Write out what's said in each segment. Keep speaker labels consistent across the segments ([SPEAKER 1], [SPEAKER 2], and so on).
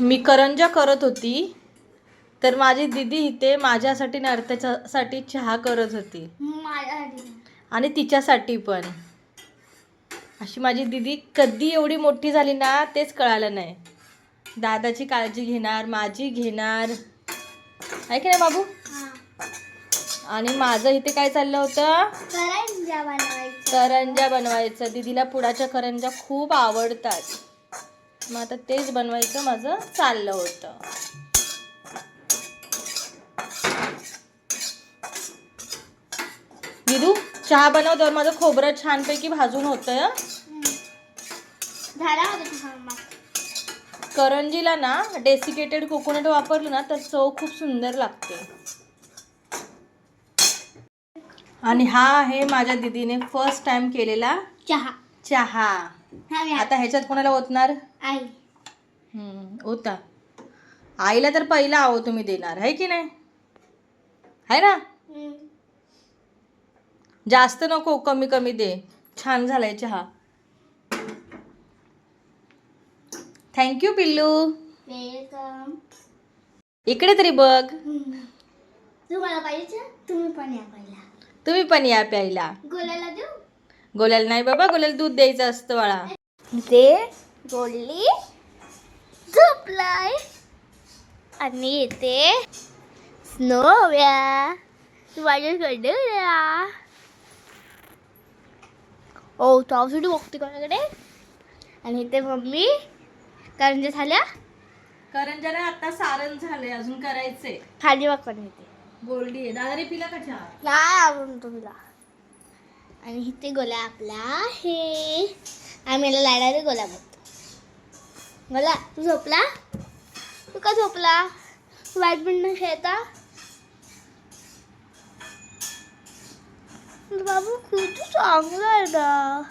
[SPEAKER 1] मी करंजा करत होती तर माझी दिदी इथे माझ्यासाठी अर्थाच्यासाठी चहा करत होती. आणि तिच्यासाठी पण. अशी माझी दिदी कधी एवढी मोठी झाली ना तेच कळालं नाही. दादाची काळजी घेणार माझी घेणार. आहे की नाही बाबू?
[SPEAKER 2] हा.
[SPEAKER 1] आणि माझं इथे काय चाललं होतं?
[SPEAKER 2] करंजा बनवायचं.
[SPEAKER 1] करंजा बनवायचं. दीदीला पुडाच्या करंजा खूप आवडतात. मग आता तेच बनवायचं माझं चाललं होतं. दिदू चहा बनवल्यावर माझं खोबरं छानपैकी भाजून होतं करंजीला ना डेसिकेटेड कोकोनट वापरलं ना तर चव खूप सुंदर लागते. आणि हा आहे माझ्या दीदीने फर्स्ट टाइम केलेला
[SPEAKER 2] चहा.
[SPEAKER 1] चहा. आता ह्याच्यात कोणाला ओतणार?
[SPEAKER 2] आई.
[SPEAKER 1] हम्म, ओता. आईला तर पहिला आहो तुम्ही देणार आहे की नाही? आहे ना. जास्त नको कमी कमी दे. छान झालाय चहा. थँक्यू पिल्लू.
[SPEAKER 2] वेलकम
[SPEAKER 1] इकडे तरी बघ.
[SPEAKER 2] तुम्हाला पाहिजे तुम्ही पण या पहिला.
[SPEAKER 1] तुम्ही पण या प्यायला.
[SPEAKER 2] गोल्याला देऊ?
[SPEAKER 1] गोल्याला नाही बाबा गोल्याला दूध द्यायचं असतं बाळा.
[SPEAKER 2] ते गोडली झोपलाय. आणि येते स्नोव्या. माझ्याकडे ओ त्यासाठी बघते कोणाकडे? आणि इथे मम्मी करंजा झाल्या?
[SPEAKER 1] करंजाला आता सारण झालंय अजून करायचंय.
[SPEAKER 2] खाली पण इथे.
[SPEAKER 1] गोल्डी आहे. दादाने पिला का चहा?
[SPEAKER 2] नाही आवडून तुला. आणि इथे गोला आपला आहे. आम्ही याला लाडारे गोला बघतो गोला तू झोपला? तू का झोपला? बॅडमिंटन खेळता? बाबू खूप चांगला आहे ना.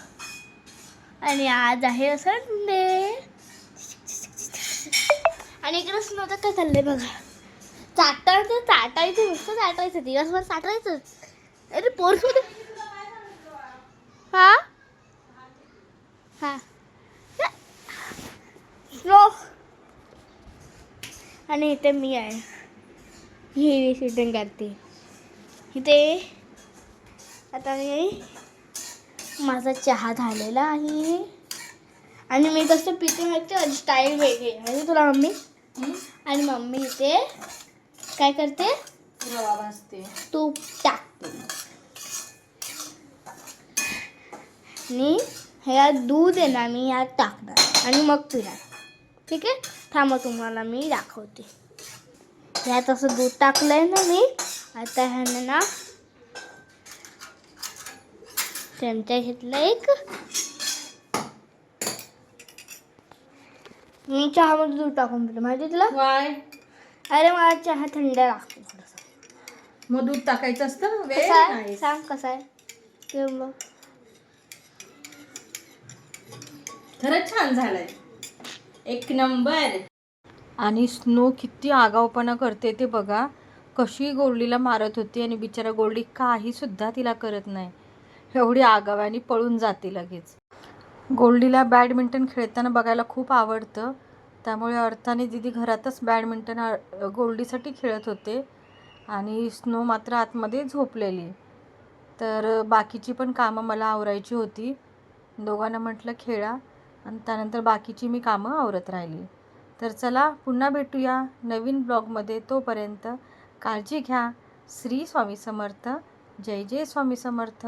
[SPEAKER 2] आणि आज आहे संडे. आणि इकडे स्नोचं काय चाललंय बघा. चाटायचं चाटायचं नुसतं चाटायचं. दिवसभर चाटायचं. अरे पोरमध्ये हा? हा. आणि इथे मी आहे. ही शूटिंग करते. इथे. आता मी माझा चहा झालेला आहे. आणि मी कसं पिते माहिती स्टाईल वेगळी आहे. माहिती तुला मम्मी आणि मम्मी इथे काय करते?
[SPEAKER 1] रवा भाजते.
[SPEAKER 2] तूप टाकते. आणि ह्या दूध आहे ना मी यात टाकणार. आणि मग पिणार ठीक आहे? थांबा तुम्हाला मी दाखवते. ह्यात असं दूध टाकलंय ना मी आता ह्याने ना चमचा घेतला एक. मी चहामध्ये दूध टाकून पितो माहिती तुला?
[SPEAKER 1] वाय.
[SPEAKER 2] अरे मला चहा थंड लागतो थोडासा.
[SPEAKER 1] मग दूध टाकायचं असतं वेळ
[SPEAKER 2] कसा आहे?
[SPEAKER 1] नाही
[SPEAKER 2] सांग कसा आहे? ते बघ.
[SPEAKER 1] खरंच छान झालंय. एक नंबर. आणि स्नो किती आगाऊपणा करते ते बघा. कशी गोल्डीला मारत होती आणि बिचारा गोल्डी काही सुद्धा तिला करत नाही. एवढी आगाव आणि पळून जाते लगेच. गोल्डीला बॅडमिंटन खेळताना बघायला खूप आवडतं. त्यामुळे अर्थाने दिदी घरातच बॅडमिंटन गोल्डीसाठी खेळत होते. आणि स्नो मात्र आतमध्ये झोपलेली. तर बाकीची पण कामं मला आवरायची होती. दोघांना म्हटलं खेळा. आणि त्यानंतर बाकीची मी कामं आवरत राहिली. तर चला पुन्हा भेटूया नवीन ब्लॉगमध्ये. तोपर्यंत काळजी घ्या. श्री स्वामी समर्थ. जय जय स्वामी समर्थ.